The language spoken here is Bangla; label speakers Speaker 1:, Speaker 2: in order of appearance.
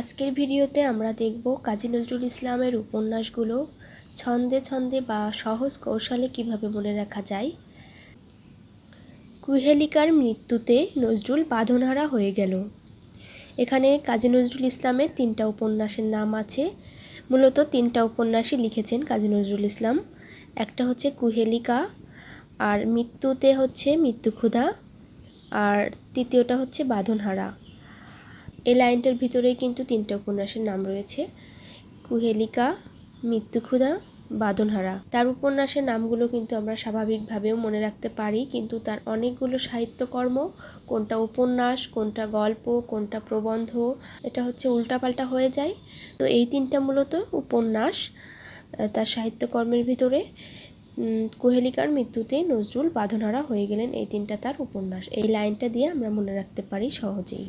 Speaker 1: আজকের ভিডিওতে আমরা দেখব কাজী নজরুল ইসলামের উপন্যাসগুলো ছন্দে ছন্দে বা সহজ কৌশলে কীভাবে মনে রাখা যায়। কুহেলিকার মৃত্যুতে নজরুল বাঁধনহারা হয়ে গেল। এখানে কাজী নজরুল ইসলামের তিনটা উপন্যাসের নাম আছে। মূলত তিনটা উপন্যাসই লিখেছেন কাজী নজরুল ইসলাম। একটা হচ্ছে কুহেলিকা, আর মৃত্যুতে হচ্ছে মৃত্যুক্ষুধা আর তৃতীয়টা হচ্ছে বাঁধনহারা। এই লাইনটার ভিতরেই কিন্তু তিনটা উপন্যাসের নাম রয়েছে। কুহেলিকা মৃত্যুক্ষুধা বাদনহারা তার উপন্যাসের নামগুলো কিন্তু আমরা স্বাভাবিকভাবেও মনে রাখতে পারি, কিন্তু তার অনেকগুলো সাহিত্যকর্ম, কোনটা উপন্যাস, কোনটা গল্প, কোনটা প্রবন্ধ, এটা হচ্ছে উল্টাপাল্টা হয়ে যায়। তো এই তিনটা মূলত উপন্যাস তার সাহিত্যকর্মের ভিতরে। কুহেলিকার মৃত্যুতে নজরুল বাঁধনহারা হয়ে গেলেন এই তিনটা তার উপন্যাস। এই লাইনটা দিয়ে আমরা মনে রাখতে পারি সহজেই।